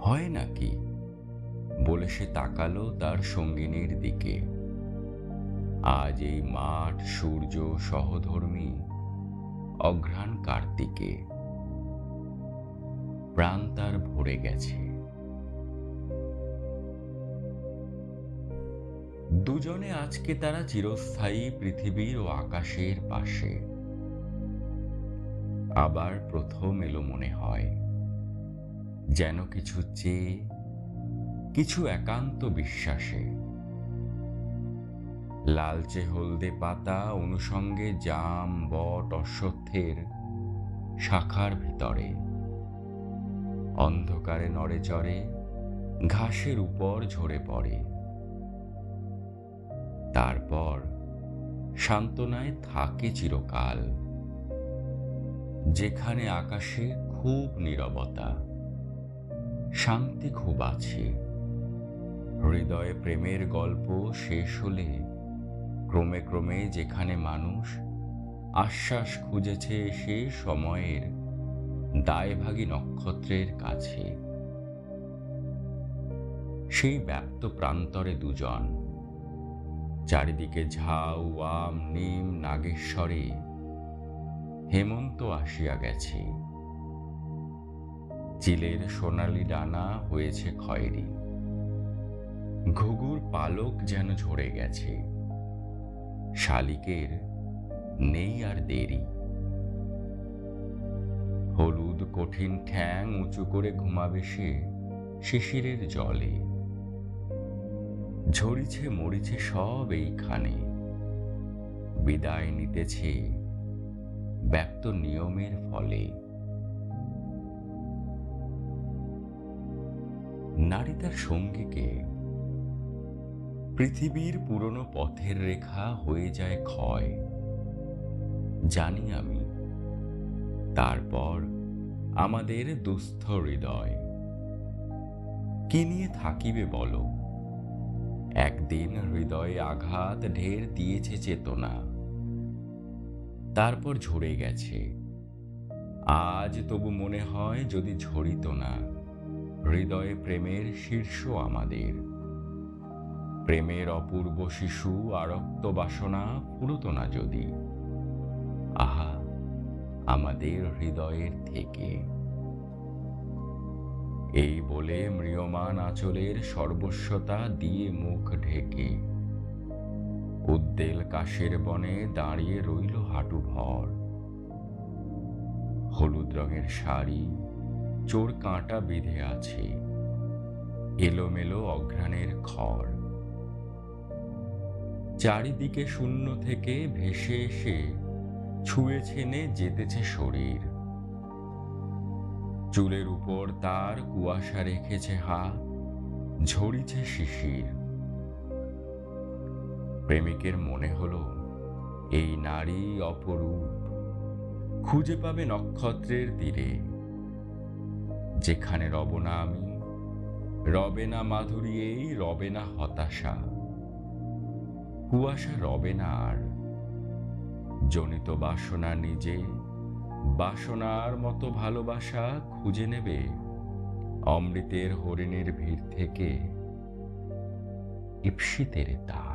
হয় নাকি? বলে সে তাকালো তার সঙ্গিনীর দিকে। আজ এই মাঠ সূর্য সহধর্মী, অঘ্রাণ কার্তিকে। প্রাণ তার ভরে গেছে। দুজনে আজকে তারা চিরস্থায়ী পৃথিবীর ও আকাশের পাশে। আবার প্রথম এলো মনে হয়। যেন কিছু চেয়ে, কিছু একান্ত বিশ্বাসে। লালচে হলদে পাতা অনুষঙ্গে জাম, বট, অশ্বত্থের শাখার ভিতরে। অন্ধকারে নড়ে চড়ে, ঘাসের উপর ঝরে পড়ে। তারপর সান্ত্বনায় থাকে চিরকাল, যেখানে আকাশে খুব নীরবতা। শান্তি খুব আছে। হৃদয়ে প্রেমের গল্প শেষ হলে ক্রমে ক্রমে যেখানে মানুষ আশ্বাস খুঁজেছে সে সময়ের দায়ভাগী নক্ষত্রের কাছে। সেই ব্যাপ্ত প্রান্তরে দুজন, চারিদিকে ঝাউ, আম, নিম, নাগেশ্বরে হেমন্ত আসিয়া গেছে। চিলের সোনালি ডানা হয়েছে খয়েরি। ঘুঘুর পালক যেন ঝরে গেছে। শালিকের নেই আর দেরি। হলুদ কঠিন ঠ্যাং উঁচু করে ঘুমাবে সে শিশিরের জলে। ঝরিছে মরিছে সব এইখানে। বিদায় নিতেছে ব্যক্ত নিয়মের ফলে। নারী তার সঙ্গীকে পৃথিবীর পুরনো পথের রেখা হয়ে যায় ক্ষয়। জানি আমি, তারপর আমাদের দুস্থ হৃদয়। কি নিয়ে থাকিবে বলো? একদিন হৃদয়ে আঘাত ঢের দিয়েছে চেতনা। তারপর ঝরে গেছে। আজ তবু মনে হয় যদি ঝরিত না। হৃদয়ে প্রেমের শীর্ষ আমাদের। প্রেমের অপূর্ব শিশু আরক্ত বাসনা ফুরত না যদি। আহা, আমাদের হৃদয়ের থেকে। এই বলে ম্রিয়মান আঁচলের সর্বস্বতা দিয়ে মুখ ঢেকে। উদ্দেল কাশের বনে দাঁড়িয়ে রইল হাঁটু ভর হলুদ রঙের শাড়ি চোর কাঁটা বেঁধে আছে। এলোমেলো অঘ্রাণের খড়। চারিদিকে শূন্য থেকে ভেসে এসে ছুঁয়ে ছেনে যেতেছে শরীর। চুলের উপর তার কুয়াশা রেখেছে হাত, ঝরিছে শিশির। প্রেমিকের মনে হলো, এই নারী অপরূপ। খুঁজে পাবে নক্ষত্রের তীরে। যেখানে রব না আমি, রবে না মাধুরী এই, রবে না হতাশা। কুয়াশা রবে না আর, জনিত বাসনা নিজে, বাসনার মতো ভালোবাসা খুঁজে নেবে অমৃতের হরিণের ভিড় থেকে, ইপ্সিতের তার